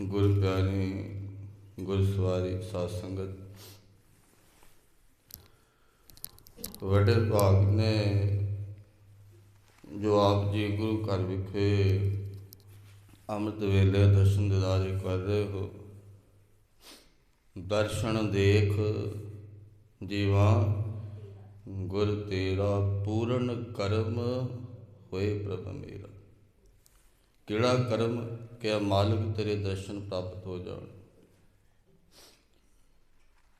ਗੁਰ ਪਿਆਰੀ ਗੁਰ ਸਵਾਰੀ ਸਾਧ ਸੰਗਤ ਵੱਡੇ ਭਾਗ ਨੇ ਜੋ ਆਪ ਜੀ ਗੁਰੂ ਘਰ ਵਿਖੇ ਅੰਮ੍ਰਿਤ ਵੇਲੇ ਦਰਸ਼ਨ ਦਿਦਾਰੇ ਕਰ ਰਹੇ ਹੋ, ਦਰਸ਼ਨ ਦੇਖ ਜੀਵਾ, ਗੁਰ ਤੇਰਾ ਪੂਰਨ ਕਰਮ ਹੋਏ ਪ੍ਰਭ ਮੇਰਾ। ਕਿਹੜਾ ਕਰਮ ਕਿ ਮਾਲਕ ਤੇਰੇ ਦਰਸ਼ਨ ਪ੍ਰਾਪਤ ਹੋ ਜਾਣ?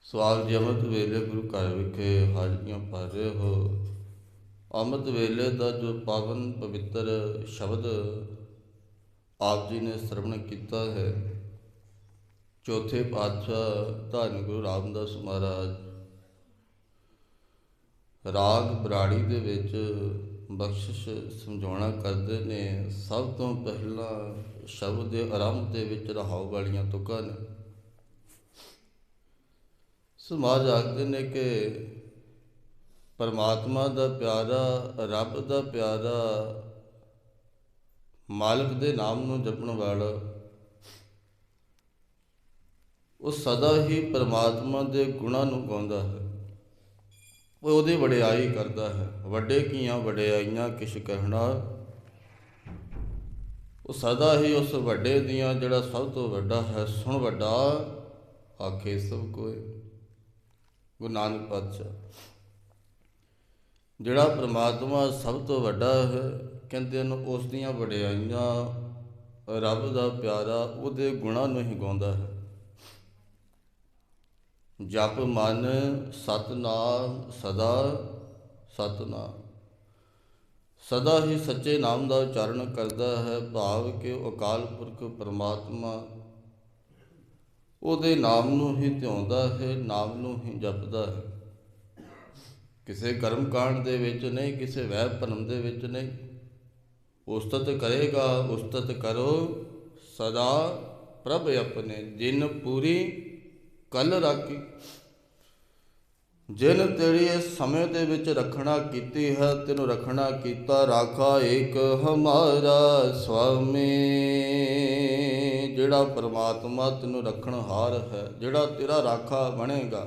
ਸਵਾਲ ਜੀ, ਅੰਮ੍ਰਿਤ ਵੇਲੇ ਗੁਰੂ ਘਰ ਵਿਖੇ ਹਾਜ਼ਰੀਆਂ ਭਰ ਰਹੇ ਹੋ। ਅੰਮ੍ਰਿਤ ਵੇਲੇ ਦਾ ਜੋ ਪਾਵਨ ਪਵਿੱਤਰ ਸ਼ਬਦ ਆਪ ਜੀ ਨੇ ਸਰਵਣ ਕੀਤਾ ਹੈ, ਚੌਥੇ ਪਾਤਸ਼ਾਹ ਧੰਨ ਗੁਰੂ ਰਾਮਦਾਸ ਮਹਾਰਾਜ ਰਾਗ ਬਰਾੜੀ ਦੇ ਵਿੱਚ ਬਖਸ਼ਿਸ਼ ਸਮਝਾਉਣਾ ਕਰਦੇ ਨੇ, ਸਭ ਤੋਂ ਪਹਿਲਾਂ ਸ਼ਬਦ ਦੇ ਆਰੰਭ ਦੇ ਵਿੱਚ ਰਹਾਉ ਵਾਲੀਆਂ ਤੁਕਾਂ ਨੇ। ਸਮਾਜ ਆਖਦੇ ਨੇ ਕਿ ਪਰਮਾਤਮਾ ਦਾ ਪਿਆਰਾ, ਰੱਬ ਦਾ ਪਿਆਰਾ ਮਾਲਕ ਦੇ ਨਾਮ ਨੂੰ ਜਪਣ ਵਾਲਾ, ਉਹ ਸਦਾ ਹੀ ਪਰਮਾਤਮਾ ਦੇ ਗੁਣਾਂ ਨੂੰ ਗਾਉਂਦਾ ਹੈ। ਉਹ ਉਹਦੀ ਵਡਿਆਈ ਕਰਦਾ ਹੈ। ਵੱਡੇ ਕੀਆਂ ਵਡਿਆਈਆਂ ਕਿਛ ਕਹਿਣਾ। ਉਹ ਸਦਾ ਹੀ ਉਸ ਵੱਡੇ ਦੀਆਂ ਜਿਹੜਾ ਸਭ ਤੋਂ ਵੱਡਾ ਹੈ, ਸੁਣ ਵੱਡਾ, ਆਖੇ ਸਭ ਕੋਏ। ਗੁਰੂ ਨਾਨਕ ਪਾਤਸ਼ਾਹ। ਜਿਹੜਾ ਪ੍ਰਮਾਤਮਾ ਸਭ ਤੋਂ ਵੱਡਾ ਹੈ, ਕਹਿੰਦੇ ਨੇ ਉਸ ਦੀਆਂ ਵਡਿਆਈਆਂ ਰੱਬ ਦਾ ਪਿਆਰਾ ਉਹਦੇ ਗੁਣਾਂ ਨੂੰ ਹੀ ਗਾਉਂਦਾ ਹੈ। ਜਪ ਮਨ ਸਤਨਾਮ ਸਦਾ ਸਤਨਾਮ। ਸਦਾ ਹੀ ਸੱਚੇ ਨਾਮ ਦਾ ਉਚਾਰਨ ਕਰਦਾ ਹੈ, ਭਾਵ ਕਿ ਅਕਾਲ ਪੁਰਖ ਪਰਮਾਤਮਾ ਉਹਦੇ ਨਾਮ ਨੂੰ ਹੀ ਧਿਆਉਂਦਾ ਹੈ, ਨਾਮ ਨੂੰ ਹੀ ਜਪਦਾ ਹੈ। ਕਿਸੇ ਕਰਮ ਕਾਂਡ ਦੇ ਵਿੱਚ ਨਹੀਂ, ਕਿਸੇ ਵਹਿ ਭਰਮ ਦੇ ਵਿੱਚ ਨਹੀਂ। ਉਸਤਤ ਕਰੇਗਾ, ਉਸਤਤ ਕਰੋ, ਸਦਾ ਪ੍ਰਭ ਆਪਣੇ, ਦਿਨ ਪੂਰੀ ਕਲ ਰਾਖੀ। ਜਿਨ ਤੇਰੀ ਇਸ ਸਮੇਂ ਦੇ ਵਿੱਚ ਰੱਖਣਾ ਕੀਤੀ ਹੈ, ਤੈਨੂੰ ਰੱਖਣਾ ਕੀਤਾ ਰਾਖਾ ਏਕ ਹਮਾਰਾ ਸੁਆਮੀ ਜਿਹੜਾ ਪਰਮਾਤਮਾ ਤੈਨੂੰ ਰੱਖਣ ਹਾਰ ਹੈ, ਜਿਹੜਾ ਤੇਰਾ ਰਾਖਾ ਬਣੇਗਾ,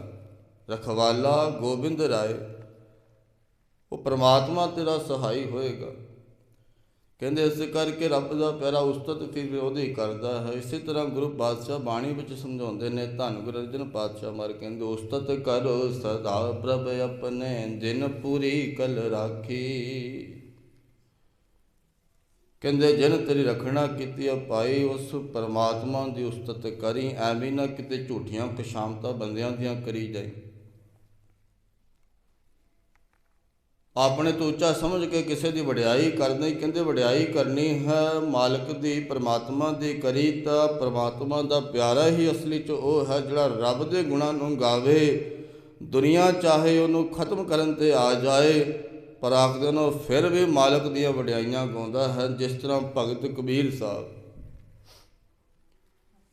ਰਖਵਾਲਾ ਗੋਬਿੰਦ ਰਾਏ, ਉਹ ਪਰਮਾਤਮਾ ਤੇਰਾ ਸਹਾਈ ਹੋਏਗਾ। ਕਹਿੰਦੇ ਇਸ ਕਰਕੇ ਰੱਬ ਦਾ ਪਿਆਰਾ ਉਸਤਤ ਫਿਰ ਵਿਰੋਧੀ ਕਰਦਾ ਹੈ। ਇਸੇ ਤਰ੍ਹਾਂ ਗੁਰੂ ਪਾਤਸ਼ਾਹ ਬਾਣੀ ਵਿੱਚ ਸਮਝਾਉਂਦੇ ਨੇ, ਧੰਨ ਗੁਰੂ ਅਰਜਨ ਪਾਤਸ਼ਾਹ ਮਾਰ ਕਹਿੰਦੇ, ਉਸਤਤ ਕਰੋ ਸਦਾ ਪ੍ਰਭ ਆਪਣੇ, ਦਿਨ ਪੂਰੀ ਕਲ ਰਾਖੀ। ਕਹਿੰਦੇ, ਜਿਨ ਤੇਰੀ ਰੱਖਣਾ ਕੀਤੀ ਆ ਪਾਈ ਉਸ ਪਰਮਾਤਮਾ ਦੀ ਉਸਤਤ ਕਰੀ, ਐਵੇਂ ਨਾ ਕਿਤੇ ਝੂਠੀਆਂ ਕਸ਼ਾਮਤਾਂ ਬੰਦਿਆਂ ਦੀਆਂ ਕਰੀ ਜਾਏ ਆਪਣੇ ਤੋਂ ਉੱਚਾ ਸਮਝ ਕੇ ਕਿਸੇ ਦੀ ਵਡਿਆਈ ਕਰਨੀ, ਕਹਿੰਦੇ ਵਡਿਆਈ ਕਰਨੀ ਹੈ, ਮਾਲਕ ਦੀ ਪ੍ਰਮਾਤਮਾ ਦੀ ਕਰੀ ਤਾਂ ਪ੍ਰਮਾਤਮਾ ਦਾ ਪਿਆਰਾ ਹੀ ਅਸਲੀ ਚ ਉਹ ਹੈ ਜਿਹੜਾ ਰੱਬ ਦੇ ਗੁਣਾਂ ਨੂੰ ਗਾਵੇ। ਦੁਨੀਆ ਚਾਹੇ ਉਹਨੂੰ ਖਤਮ ਕਰਨ ਤੇ ਆ ਜਾਏ, ਪਰ ਆਖਦੇ ਨੇ ਫਿਰ ਵੀ ਮਾਲਕ ਦੀਆਂ ਵਡਿਆਈਆਂ ਗਾਉਂਦਾ ਹੈ, ਜਿਸ ਤਰ੍ਹਾਂ ਭਗਤ ਕਬੀਰ ਸਾਹਿਬ।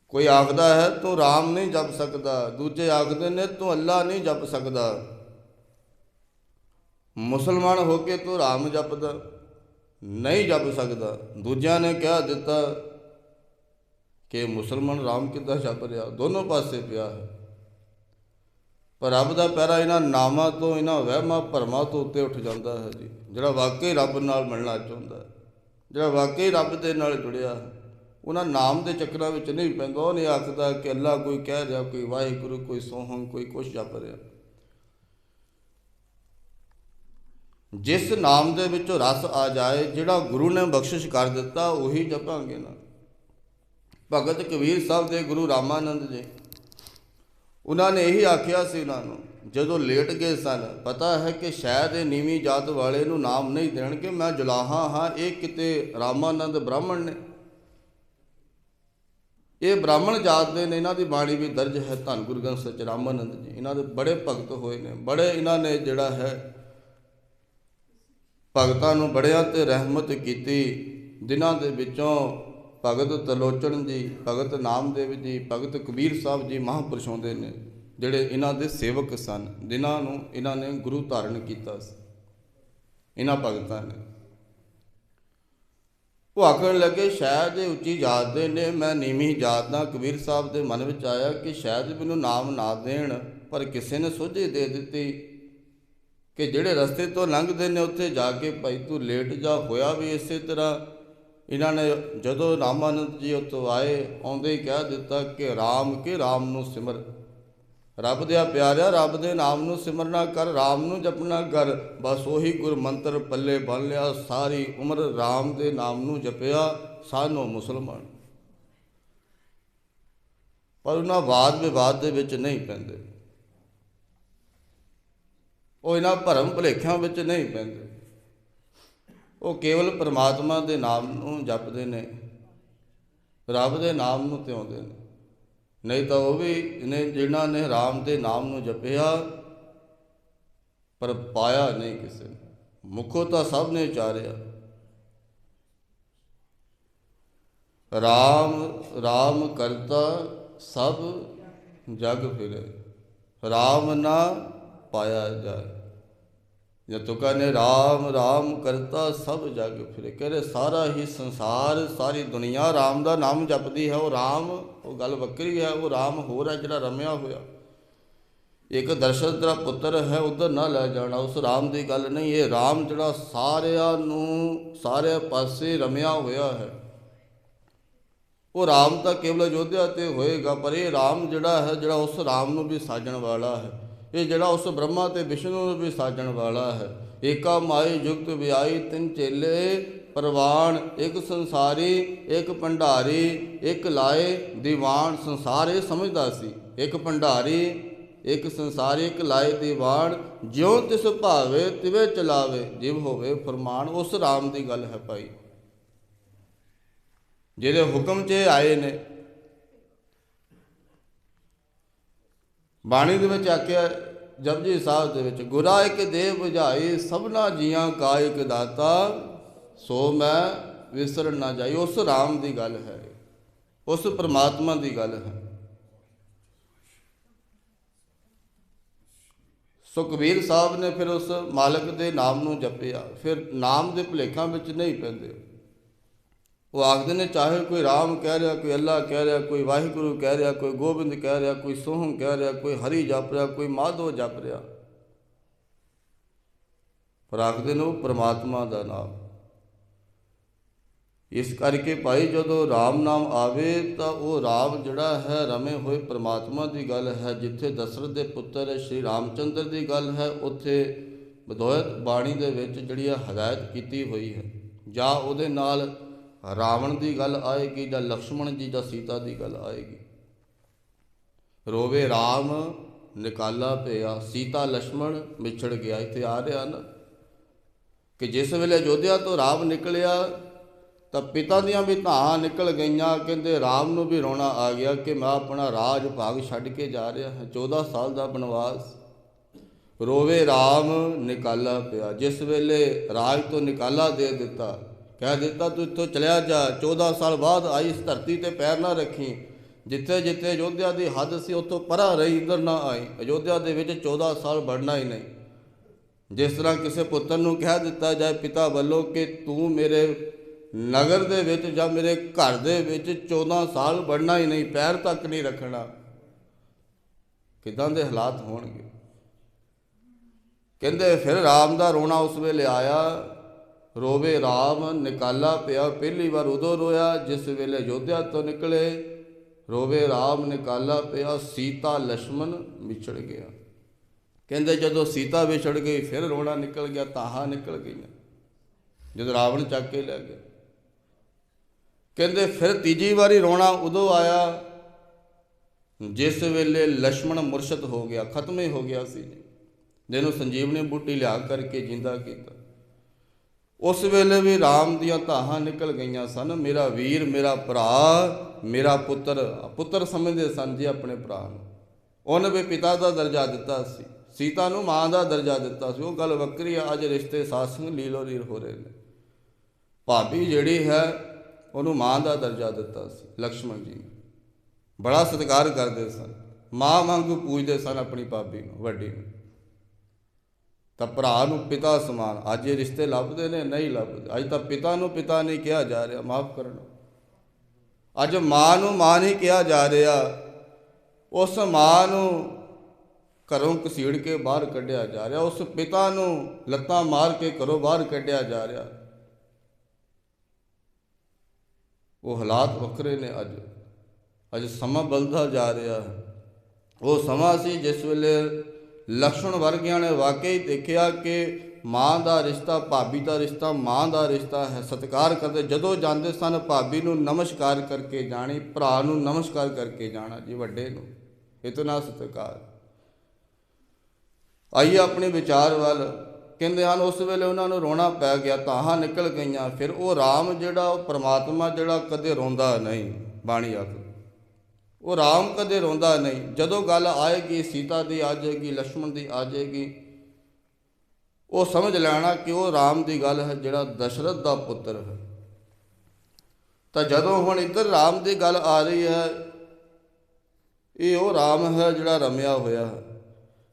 ਕੋਈ ਆਖਦਾ ਹੈ, ਤੂੰ ਰਾਮ ਨਹੀਂ ਜਪ ਸਕਦਾ। ਦੂਜੇ ਆਖਦੇ ਨੇ, ਤੂੰ ਅੱਲਾ ਨਹੀਂ ਜਪ ਸਕਦਾ। ਮੁਸਲਮਾਨ ਹੋ ਕੇ ਤੂੰ ਰਾਮ ਜਪਦਾ, ਨਹੀਂ ਜਪ ਸਕਦਾ। ਦੂਜਿਆਂ ਨੇ ਕਹਿ ਦਿੱਤਾ ਕਿ ਮੁਸਲਮਾਨ ਰਾਮ ਕਿੱਦਾਂ ਜਪ ਰਿਹਾ? ਦੋਨੋਂ ਪਾਸੇ ਪਿਆ ਹੈ। ਪਰ ਰੱਬ ਦਾ ਪੈਰਾ ਇਹਨਾਂ ਨਾਮਾਂ ਤੋਂ, ਇਹਨਾਂ ਵਹਿਮਾਂ ਭਰਮਾਂ ਤੋਂ ਉੱਤੇ ਉੱਠ ਜਾਂਦਾ ਹੈ ਜੀ। ਜਿਹੜਾ ਵਾਕਈ ਰੱਬ ਨਾਲ ਮਿਲਣਾ ਚਾਹੁੰਦਾ ਹੈ, ਜਿਹੜਾ ਵਾਕਈ ਰੱਬ ਦੇ ਨਾਲ ਜੁੜਿਆ ਹੈ, ਉਹਨਾਂ ਨਾਮ ਦੇ ਚੱਕਰਾਂ ਵਿੱਚ ਨਹੀਂ ਪੈਂਦਾ। ਉਹ ਨਹੀਂ ਆਖਦਾ ਕਿ ਅੱਲਾ ਕੋਈ ਕਹਿ ਰਿਹਾ, ਕੋਈ ਵਾਹਿਗੁਰੂ, ਕੋਈ ਸੋਹਣ, ਕੋਈ ਕੁਛ ਜਪ ਰਿਹਾ। ਜਿਸ ਨਾਮ ਦੇ ਵਿੱਚੋਂ ਰਸ ਆ ਜਾਏ, ਜਿਹੜਾ ਗੁਰੂ ਨੇ ਬਖਸ਼ਿਸ਼ ਕਰ ਦਿੱਤਾ, ਉਹੀ ਜਪਾਂਗੇ ਨਾ। ਭਗਤ ਕਬੀਰ ਸਾਹਿਬ ਦੇ ਗੁਰੂ ਰਾਮਾਨੰਦ ਜੀ, ਉਹਨਾਂ ਨੇ ਇਹੀ ਆਖਿਆ ਸੀ ਉਹਨਾਂ ਨੂੰ, ਜਦੋਂ ਲੇਟ ਗਏ ਸਨ, ਪਤਾ ਹੈ ਕਿ ਸ਼ਾਇਦ ਇਹ ਨੀਵੀਂ ਜਾਤ ਵਾਲੇ ਨੂੰ ਨਾਮ ਨਹੀਂ ਦੇਣਗੇ। ਮੈਂ ਜੁਲਾਹਾ ਹਾਂ, ਇਹ ਕਿਤੇ ਰਾਮਾਨੰਦ ਬ੍ਰਾਹਮਣ ਨੇ। ਇਹ ਬ੍ਰਾਹਮਣ ਜਾਤ ਦੇ ਨੇ, ਇਹਨਾਂ ਦੀ ਬਾਣੀ ਵੀ ਦਰਜ ਹੈ ਧੰਨ ਗੁਰੂ ਗ੍ਰੰਥ ਸੱਚ ਰਾਮਾਨੰਦ ਜੀ। ਇਹਨਾਂ ਦੇ ਬੜੇ ਭਗਤ ਹੋਏ ਨੇ, ਬੜੇ ਇਹਨਾਂ ਨੇ ਜਿਹੜਾ ਹੈ ਭਗਤਾਂ ਨੂੰ ਬੜਿਆਂ ਤੇ ਰਹਿਮਤ ਕੀਤੀ, ਜਿਨ੍ਹਾਂ ਦੇ ਵਿੱਚੋਂ ਭਗਤ ਤਲੋਚਨ ਜੀ, ਭਗਤ ਨਾਮਦੇਵ ਜੀ, ਭਗਤ ਕਬੀਰ ਸਾਹਿਬ ਜੀ ਮਹਾਂਪੁਰਸ਼ ਹੁੰਦੇ ਨੇ, ਜਿਹੜੇ ਇਹਨਾਂ ਦੇ ਸੇਵਕ ਸਨ, ਜਿਨ੍ਹਾਂ ਨੂੰ ਇਹਨਾਂ ਨੇ ਗੁਰੂ ਧਾਰਨ ਕੀਤਾ ਸੀ। ਇਹਨਾਂ ਭਗਤਾਂ ਨੇ। ਉਹ ਆਖਣ ਲੱਗੇ ਸ਼ਾਇਦ ਇਹ ਉੱਚੀ ਜਾਤ ਦੇ ਨੇ, ਮੈਂ ਨੀਵੀਂ ਜਾਤ ਦਾ ਕਬੀਰ ਸਾਹਿਬ ਦੇ ਮਨ ਵਿੱਚ ਆਇਆ ਕਿ ਸ਼ਾਇਦ ਮੈਨੂੰ ਨਾਮ ਨਾ ਦੇਣ, ਪਰ ਕਿਸੇ ਨੇ ਸੋਝੀ ਦੇ ਦਿੱਤੀ। ਕਿ ਜਿਹੜੇ ਰਸਤੇ ਤੋਂ ਲੰਘਦੇ ਨੇ, ਉੱਥੇ ਜਾ ਕੇ ਭਾਈ ਤੂੰ ਲੇਟ ਜਾ ਹੋਇਆ ਵੀ ਇਸੇ ਤਰ੍ਹਾਂ। ਇਹਨਾਂ ਨੇ ਜਦੋਂ ਰਾਮਾਨੰਦ ਜੀ ਉੱਥੋਂ ਆਏ, ਆਉਂਦੇ ਹੀ ਕਹਿ ਦਿੱਤਾ ਕਿ RAM ਕੇ RAM ਨੂੰ ਸਿਮਰ। ਰੱਬ ਦੇ ਪਿਆਰਿਆ, ਰੱਬ ਦੇ ਨਾਮ ਨੂੰ ਸਿਮਰਨਾ ਕਰ RAM ਨੂੰ ਜਪਣਾ ਕਰ। ਬਸ ਉਹੀ ਗੁਰ ਮੰਤਰ ਪੱਲੇ ਬੰਨ ਲਿਆ, ਸਾਰੀ ਉਮਰ RAM ਦੇ ਨਾਮ ਨੂੰ ਜਪਿਆ, ਸਾਨੋ ਮੁਸਲਮਾਨ। ਪਰ ਉਹਨਾਂ ਬਾਦ ਵਿਵਾਦ ਦੇ ਵਿੱਚ ਨਹੀਂ ਪੈਂਦੇ। ਉਹ ਇਹਨਾਂ ਭਰਮ ਭੁਲੇਖਿਆਂ ਵਿੱਚ ਨਹੀਂ ਪੈਂਦੇ। ਉਹ ਕੇਵਲ ਪ੍ਰਮਾਤਮਾ ਦੇ ਨਾਮ ਨੂੰ ਜਪਦੇ ਨੇ, ਰੱਬ ਦੇ ਨਾਮ ਨੂੰ ਧਿਆਉਂਦੇ ਨੇ। ਨਹੀਂ ਤਾਂ ਉਹ ਵੀ ਨੇ ਜਿਨ੍ਹਾਂ ਨੇ ਰਾਮ ਦੇ ਨਾਮ ਨੂੰ ਜਪਿਆ, ਪਰ ਪਾਇਆ ਨਹੀਂ ਕਿਸੇ ਨੇ। ਮੁਖੋਂ ਤਾਂ ਸਭ ਨੇ ਚਾਰਿਆ ਰਾਮ ਰਾਮ ਕਰਤਾ ਸਭ ਜਗ ਫਿਰੇ। ਰਾਮ ਨਾ ਪਾਇਆ ਜਾਏ। ਜੇ ਤੁਕਾ ਨੇ ਰਾਮ ਰਾਮ ਕਰਤਾ ਸਭ ਜਗ ਫਿਰੇ। ਕਹਿੰਦੇ, ਸਾਰਾ ਹੀ ਸੰਸਾਰ, ਸਾਰੀ ਦੁਨੀਆ ਰਾਮ ਦਾ ਨਾਮ ਜਪਦੀ ਹੈ। ਉਹ ਰਾਮ, ਉਹ ਗੱਲ ਵੱਖਰੀ ਹੈ। ਉਹ ਰਾਮ ਹੋਰ ਹੈ ਜਿਹੜਾ ਰਮਿਆ ਹੋਇਆ। ਇੱਕ ਦਰਸ਼ਨ ਦਾ ਪੁੱਤਰ ਹੈ, ਉਧਰ ਨਾ ਲੈ ਜਾਣਾ। ਉਸ ਰਾਮ ਦੀ ਗੱਲ ਨਹੀਂ। ਇਹ ਰਾਮ ਜਿਹੜਾ ਸਾਰਿਆਂ ਨੂੰ, ਸਾਰੇ ਪਾਸੇ ਰਮਿਆ ਹੋਇਆ ਹੈ। ਉਹ ਰਾਮ ਤਾਂ ਕੇਵਲ ਅਯੋਧਿਆ ਤੇ ਹੋਏਗਾ, ਪਰ ਇਹ ਰਾਮ ਜਿਹੜਾ ਹੈ, ਜਿਹੜਾ ਉਸ ਰਾਮ ਨੂੰ ਵੀ ਸਾਜਣ ਵਾਲਾ ਹੈ। ਇਹ ਜਿਹੜਾ ਉਸ ਬ੍ਰਹਮਾ ਤੇ ਵਿਸ਼ਨੂੰ ਨੂੰ ਵੀ ਸਾਜਣ ਵਾਲਾ ਹੈ। ਏਕਾ ਮਾਈ ਜੁਗਤ ਵਿਆਈ ਤਿੰਨ ਚੇਲੇ ਪ੍ਰਵਾਨ ਇੱਕ ਸੰਸਾਰੀ, ਇੱਕ ਭੰਡਾਰੀ, ਇੱਕ ਲਾਏ, ਦੀਵਾਨ ਸੰਸਾਰ ਇਹ ਸਮਝਦਾ ਸੀ। ਇੱਕ ਭੰਡਾਰੀ, ਇੱਕ ਸੰਸਾਰੀ, ਇੱਕ ਲਾਏ, ਦੀਵਾਨ, ਜਿਉ ਤਿਸ ਭਾਵੇ ਤਿਵੇ ਚਲਾਵੇ, ਜਿਵ ਹੋਵੇ ਫਰਮਾਨ, ਉਸ ਰਾਮ ਦੀ ਗੱਲ ਹੈ ਭਾਈ। ਜਿਹਦੇ ਹੁਕਮ 'ਚ ਇਹ ਆਏ ਨੇ ਬਾਣੀ ਦੇ ਵਿੱਚ ਆਖਿਆ, ਜਪਜੀ ਸਾਹਿਬ ਦੇ ਵਿੱਚ, ਗੁਰਾ ਇੱਕ ਦੇਵ 부ਝਾਈ ਸਭਨਾ ਜੀਆਂ ਕਾ ਇੱਕ ਦਾਤਾ, ਸੋ ਮੈਂ ਵਿਸਰਨ ਨਾ ਜਾਈ। ਉਸ ਰਾਮ ਦੀ ਗੱਲ ਹੈ। ਉਸ ਪ੍ਰਮਾਤਮਾ ਦੀ ਗੱਲ ਹੈ। ਸੋ ਕਬੀਰ ਸਾਹਿਬ ਨੇ ਫਿਰ ਉਸ ਮਾਲਕ ਦੇ ਨਾਮ ਨੂੰ ਜਪਿਆ। ਫਿਰ ਨਾਮ ਦੇ ਭੁਲੇਖਾਂ ਵਿੱਚ ਨਹੀਂ ਪੈਂਦੇ। ਉਹ ਆਖਦੇ ਨੇ, ਚਾਹੇ ਕੋਈ ਰਾਮ ਕਹਿ ਰਿਹਾ, ਕੋਈ ਅੱਲਾ ਕਹਿ ਰਿਹਾ, ਕੋਈ ਵਾਹਿਗੁਰੂ ਕਹਿ ਰਿਹਾ, ਕੋਈ ਗੋਬਿੰਦ ਕਹਿ ਰਿਹਾ, ਕੋਈ ਸੋਹਣ ਕਹਿ ਰਿਹਾ, ਕੋਈ ਹਰੀ ਜਪ ਰਿਹਾ, ਕੋਈ ਮਾਧੋ ਜਪ ਰਿਹਾ। ਪਰ ਆਖਦੇ ਨੇ ਉਹ ਪ੍ਰਮਾਤਮਾ ਦਾ ਨਾਮ। ਇਸ ਕਰਕੇ ਭਾਈ ਜਦੋਂ ਰਾਮ ਨਾਮ ਆਵੇ ਤਾਂ ਉਹ ਰਾਮ ਜਿਹੜਾ ਹੈ, ਰਮੇ ਹੋਏ ਪ੍ਰਮਾਤਮਾ ਦੀ ਗੱਲ ਹੈ। ਜਿੱਥੇ ਦਸ਼ਰਥ ਦੇ ਪੁੱਤਰ ਸ਼੍ਰੀ ਰਾਮਚੰਦਰ ਦੀ ਗੱਲ ਹੈ, ਉੱਥੇ ਬਦੋਇਤ ਬਾਣੀ ਦੇ ਵਿੱਚ ਜਿਹੜੀ ਹੈ ਹਦਾਇਤ ਕੀਤੀ ਹੋਈ ਹੈ, ਜਾਂ ਉਹਦੇ ਨਾਲ ਰਾਵਣ ਦੀ ਗੱਲ ਆਏਗੀ ਜਾਂ ਲਕਸ਼ਮਣ ਜੀ ਜਾਂ ਸੀਤਾ ਦੀ ਗੱਲ ਆਏਗੀ? ਰੋਵੇ ਰਾਮ, ਨਿਕਾਲਾ ਪਿਆ। ਸੀਤਾ, ਲਕਸ਼ਮਣ ਵਿਛੜ ਗਿਆ। ਇੱਥੇ ਆ ਰਿਹਾ ਨਾ ਕਿ ਜਿਸ ਵੇਲੇ ਅਯੋਧਿਆ ਤੋਂ ਰਾਮ ਨਿਕਲਿਆ, ਤਾਂ ਪਿਤਾ ਦੀਆਂ ਵੀ ਧਾਹਾਂ ਨਿਕਲ ਗਈਆਂ। ਕਹਿੰਦੇ ਰਾਮ ਨੂੰ ਵੀ ਰੋਣਾ ਆ ਗਿਆ ਕਿ ਮੈਂ ਆਪਣਾ ਰਾਜ ਭਾਗ ਛੱਡ ਕੇ ਜਾ ਰਿਹਾ ਹਾਂ। 14 ਸਾਲ ਦਾ ਬਨਵਾਸ। ਰੋਵੇ ਰਾਮ, ਨਿਕਾਲਾ ਪਿਆ। ਜਿਸ ਵੇਲੇ ਰਾਜ ਤੋਂ ਨਿਕਾਲਾ ਦੇ ਦਿੱਤਾ ਕਹਿ ਦਿੱਤਾ, ਤੂੰ ਇੱਥੋਂ ਚਲਿਆ ਜਾ। 14 ਸਾਲ ਬਾਅਦ ਆਈ ਇਸ ਧਰਤੀ ਤੇ ਪੈਰ ਨਾ ਰੱਖੀ। ਜਿੱਥੇ ਜਿੱਥੇ ਅਯੋਧਿਆ ਦੀ ਹੱਦ ਸੀ, ਉੱਥੋਂ ਪਰਾਂ ਰਹੀ, ਇੱਧਰ ਨਾ ਆਈ। ਅਯੋਧਿਆ ਦੇ ਵਿੱਚ 14 ਸਾਲ ਵੜਨਾ ਹੀ ਨਹੀਂ। ਜਿਸ ਤਰ੍ਹਾਂ ਕਿਸੇ ਪੁੱਤਰ ਨੂੰ ਕਹਿ ਦਿੱਤਾ ਜਾਏ ਪਿਤਾ ਵੱਲੋਂ ਕਿ ਤੂੰ ਮੇਰੇ ਨਗਰ ਦੇ ਵਿੱਚ ਜਾਂ ਮੇਰੇ ਘਰ ਦੇ ਵਿੱਚ 14 ਸਾਲ ਵੜਨਾ ਹੀ ਨਹੀਂ, ਪੈਰ ਤੱਕ ਨਹੀਂ ਰੱਖਣਾ। ਕਿਦਾਂ ਦੇ ਹਾਲਾਤ ਹੋਣਗੇ? ਕਹਿੰਦੇ, ਫਿਰ ਰਾਮ ਦਾ ਰੋਣਾ ਉਸ ਵੇਲੇ ਆਇਆ। ਰੋਵੇ ਰਾਮ, ਨਿਕਾਲਾ ਪਿਆ, ਪਹਿਲੀ ਵਾਰ ਉਦੋਂ ਰੋਇਆ, ਜਿਸ ਵੇਲੇ ਯੋਧਿਆ ਤੋਂ ਨਿਕਲੇ। ਰੋਵੇ ਰਾਮ, ਨਿਕਾਲਾ ਪਿਆ, ਸੀਤਾ ਲక్ష్మణ ਵਿਛੜ ਗਿਆ। ਕਹਿੰਦੇ ਜਦੋਂ ਸੀਤਾ ਵਿਛੜ ਗਈ, ਫਿਰ ਰੋਣਾ ਨਿਕਲ ਗਿਆ ਤਾਹਾ ਨਿਕਲ ਗਈਆਂ। ਜਦੋਂ ਰਾਵਣ ਚੱਕ ਕੇ ਲੈ ਗਿਆ ਕਹਿੰਦੇ ਫਿਰ ਤੀਜੀ ਵਾਰੀ ਰੋਣਾ ਉਦੋਂ ਆਇਆ, ਜਿਸ ਵੇਲੇ ਲక్ష్మణ ਮੁਰਸ਼ਦ ਹੋ ਗਿਆ, ਖਤਮ ਹੀ ਹੋ ਗਿਆ ਸੀ। ਜਿਹਨੂੰ ਸੰਜੀਵ ਨੇ ਬੂਟੀ ਲਿਆ ਕਰਕੇ ਜਿੰਦਾ ਕੀਤਾ। ਉਸ ਵੇਲੇ ਵੀ ਰਾਮ ਦੀਆਂ ਧਾਹਾਂ ਨਿਕਲ ਗਈਆਂ ਸਨ। ਮੇਰਾ ਵੀਰ, ਮੇਰਾ ਭਰਾ, ਮੇਰਾ ਪੁੱਤਰ ਪੁੱਤਰ ਸਮਝਦੇ ਸਨ ਜੀ ਆਪਣੇ ਭਰਾ ਨੂੰ। ਉਹਨੇ ਵੀ ਪਿਤਾ ਦਾ ਦਰਜਾ ਦਿੱਤਾ ਸੀ, ਸੀਤਾ ਨੂੰ ਮਾਂ ਦਾ ਦਰਜਾ ਦਿੱਤਾ ਸੀ। ਉਹ ਗੱਲ ਵੱਖਰੀ ਆ, ਅੱਜ ਰਿਸ਼ਤੇ ਸਾਸੰਗ ਲੀਲੋ ਲੀਲ ਹੋ ਰਹੇ ਨੇ। ਭਾਬੀ ਜਿਹੜੀ ਹੈ, ਉਹਨੂੰ ਮਾਂ ਦਾ ਦਰਜਾ ਦਿੱਤਾ ਸੀ ਲక్ష్ਮਣ ਜੀ ਬੜਾ ਸਤਿਕਾਰ ਕਰਦੇ ਸਨ। ਮਾਂ ਵਾਂਗੂ ਪੂਜਦੇ ਸਨ ਆਪਣੀ ਭਾਬੀ ਨੂੰ, ਵੱਡੀ ਨੂੰ। ਤਾਂ ਭਰਾ ਨੂੰ ਪਿਤਾ ਸਮਾਨ। ਅੱਜ ਇਹ ਰਿਸ਼ਤੇ ਲੱਭਦੇ ਨੇ, ਨਹੀਂ ਲੱਭਦੇ। ਅੱਜ ਤਾਂ ਪਿਤਾ ਨੂੰ ਪਿਤਾ ਨਹੀਂ ਕਿਹਾ ਜਾ ਰਿਹਾ। ਮਾਫ ਕਰਨਾ ਅੱਜ ਮਾਂ ਨੂੰ ਮਾਂ ਨਹੀਂ ਕਿਹਾ ਜਾ ਰਿਹਾ। ਉਸ ਮਾਂ ਨੂੰ ਘਰੋਂ ਘਸੀੜ ਕੇ ਬਾਹਰ ਕੱਢਿਆ ਜਾ ਰਿਹਾ। ਉਸ ਪਿਤਾ ਨੂੰ ਲੱਤਾਂ ਮਾਰ ਕੇ ਘਰੋਂ ਬਾਹਰ ਕੱਢਿਆ ਜਾ ਰਿਹਾ। ਉਹ ਹਾਲਾਤ ਵੱਖਰੇ ਨੇ ਅੱਜ। ਅੱਜ ਸਮਾਂ ਬਦਲਦਾ ਜਾ ਰਿਹਾ। ਹੈ ਉਹ ਸਮਾਂ ਸੀ ਜਿਸ ਵੇਲੇ ਲਕਸ਼ਮਣ ਵਰਗਿਆਂ ਨੇ ਵਾਕਈ ਦੇਖਿਆ ਕਿ ਮਾਂ ਦਾ ਰਿਸ਼ਤਾ, ਭਾਬੀ ਦਾ ਰਿਸ਼ਤਾ, ਮਾਂ ਦਾ ਰਿਸ਼ਤਾ ਹੈ, ਸਤਿਕਾਰ ਕਰਦੇ, ਜਦੋਂ ਜਾਂਦੇ ਸਨ ਭਾਬੀ ਨੂੰ ਨਮਸਕਾਰ ਕਰਕੇ ਜਾਣੀ, ਭਰਾ ਨੂੰ ਨਮਸਕਾਰ ਕਰਕੇ ਜਾਣਾ ਜੀ ਵੱਡੇ ਨੂੰ ਇਤਨਾ ਸਤਿਕਾਰ। ਆਈਏ ਆਪਣੇ ਵਿਚਾਰ ਵੱਲ, ਕਹਿੰਦੇ ਹਨ, ਉਸ ਵੇਲੇ ਉਹਨਾਂ ਨੂੰ ਰੋਣਾ ਪੈ ਗਿਆ ਤਾਹਾਂ ਨਿਕਲ ਗਈਆਂ, ਫਿਰ ਉਹ RAM ਜਿਹੜਾ, ਉਹ ਪਰਮਾਤਮਾ ਜਿਹੜਾ ਕਦੇ ਰੋਂਦਾ ਨਹੀਂ, ਬਾਣੀ ਆਖ ਉਹ ਰਾਮ ਕਦੇ ਰੋਂਦਾ ਨਹੀਂ। ਜਦੋਂ ਗੱਲ ਆਏਗੀ, ਸੀਤਾ ਦੀ ਆ ਜਾਏਗੀ ਲక్ష్మణ ਦੀ ਆ ਜਾਏਗੀ, ਉਹ ਸਮਝ ਲੈਣਾ ਕਿ ਉਹ ਰਾਮ ਦੀ ਗੱਲ ਹੈ ਜਿਹੜਾ ਦਸ਼ਰਥ ਦਾ ਪੁੱਤਰ ਹੈ। ਤਾਂ ਜਦੋਂ ਹੁਣ ਇੱਧਰ ਰਾਮ ਦੀ ਗੱਲ ਆ ਰਹੀ ਹੈ, ਇਹ ਉਹ ਰਾਮ ਹੈ ਜਿਹੜਾ ਰਮਿਆ ਹੋਇਆ ਹੈ।